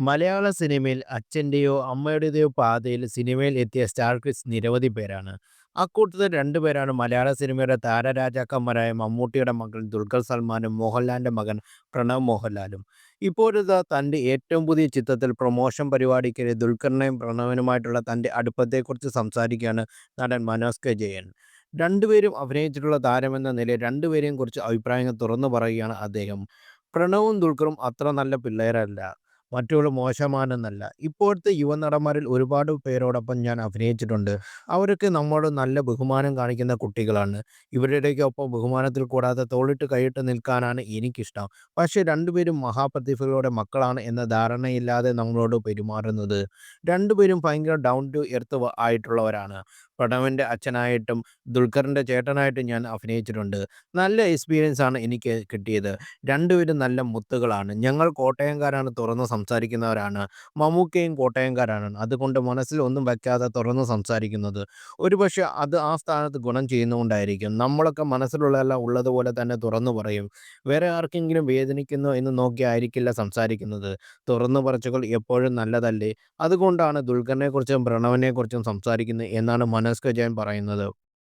മലയാള സിനിമയിൽ അച്ഛന്റെയോ അമ്മയുടേതോ പാതയിൽ സിനിമയിൽ എത്തിയ സ്റ്റാർ ക്രിസ് നിരവധി പേരാണ്. അക്കൂട്ടത്തിൽ രണ്ടുപേരാണ് മലയാള സിനിമയുടെ താരരാജാക്കന്മാരായ മമ്മൂട്ടിയുടെ മകൻ ദുൽഖർ സൽമാനും മോഹൻലാലിന്റെ മകൻ പ്രണവ് മോഹൻലാലും. ഇപ്പോഴത്തെ തന്റെ ഏറ്റവും പുതിയ ചിത്രത്തിൽ പ്രൊമോഷൻ പരിപാടിക്കിടെ ദുൽഖറിനെയും പ്രണവിനുമായിട്ടുള്ള തന്റെ അടുപ്പത്തെക്കുറിച്ച് സംസാരിക്കുകയാണ് നടൻ മനോജ് കെ ജയൻ. രണ്ടുപേരും അഭിനയിച്ചിട്ടുള്ള താരമെന്ന നിലയിൽ രണ്ടുപേരെയും കുറിച്ച് അഭിപ്രായങ്ങൾ തുറന്നു പറയുകയാണ് അദ്ദേഹം. പ്രണവും ദുൽഖറും അത്ര നല്ല പിള്ളേരല്ല. മറ്റുള്ള മോശമാണെന്നല്ല. ഇപ്പോഴത്തെ യുവനടന്മാരിൽ ഒരുപാട് പേരോടൊപ്പം ഞാൻ അഭിനയിച്ചിട്ടുണ്ട്. അവരൊക്കെ നമ്മളോട് നല്ല ബഹുമാനം കാണിക്കുന്ന കുട്ടികളാണ്. ഇവരുടെയൊക്കെ ബഹുമാനത്തിൽ കൂടാതെ തോളിട്ട് കൈയിട്ട് നിൽക്കാനാണ് എനിക്കിഷ്ടം. പക്ഷേ രണ്ടുപേരും മഹാപ്രതിഭകളുടെ മക്കളാണ് എന്ന ധാരണയില്ലാതെ നമ്മളോട് പെരുമാറുന്നത്. രണ്ടുപേരും ഭയങ്കര ഡൗൺ ടു എർത്ത് ആയിട്ടുള്ളവരാണ്. പ്രണവിന്റെ അച്ഛനായിട്ടും ദുൽഖറിന്റെ ചേട്ടനായിട്ടും ഞാൻ അഭിനയിച്ചിട്ടുണ്ട്. നല്ല എക്സ്പീരിയൻസ് ആണ് എനിക്ക് കിട്ടിയത്. രണ്ടുപേരും നല്ല മുത്തുകളാണ്. ഞങ്ങൾ കോട്ടയംകാരാണ് തുറന്ന് സംസാരിക്കുന്നവരാണ്. മമ്മൂക്കയും കോട്ടയംകാരാണ്. അതുകൊണ്ട് മനസ്സിൽ ഒന്നും വയ്ക്കാതെ തുറന്ന് സംസാരിക്കുന്നത്. ഒരുപക്ഷെ അത് ആ സ്ഥാനത്ത് ഗുണം ചെയ്യുന്നുകൊണ്ടായിരിക്കും നമ്മളൊക്കെ മനസ്സിലുള്ളതെല്ലാം ഉള്ളതുപോലെ തന്നെ തുറന്നു പറയും. വേറെ ആർക്കെങ്കിലും വേദനിക്കുന്നു എന്ന് നോക്കിയായിരിക്കില്ല സംസാരിക്കുന്നത്. തുറന്നു പറച്ചുകൾ എപ്പോഴും നല്ലതല്ലേ. അതുകൊണ്ടാണ് ദുൽഖറിനെക്കുറിച്ചും പ്രണവിനെക്കുറിച്ചും സംസാരിക്കുന്നത് എന്നാണ് മനോജ് കെ ജയൻ പറയുന്നത്.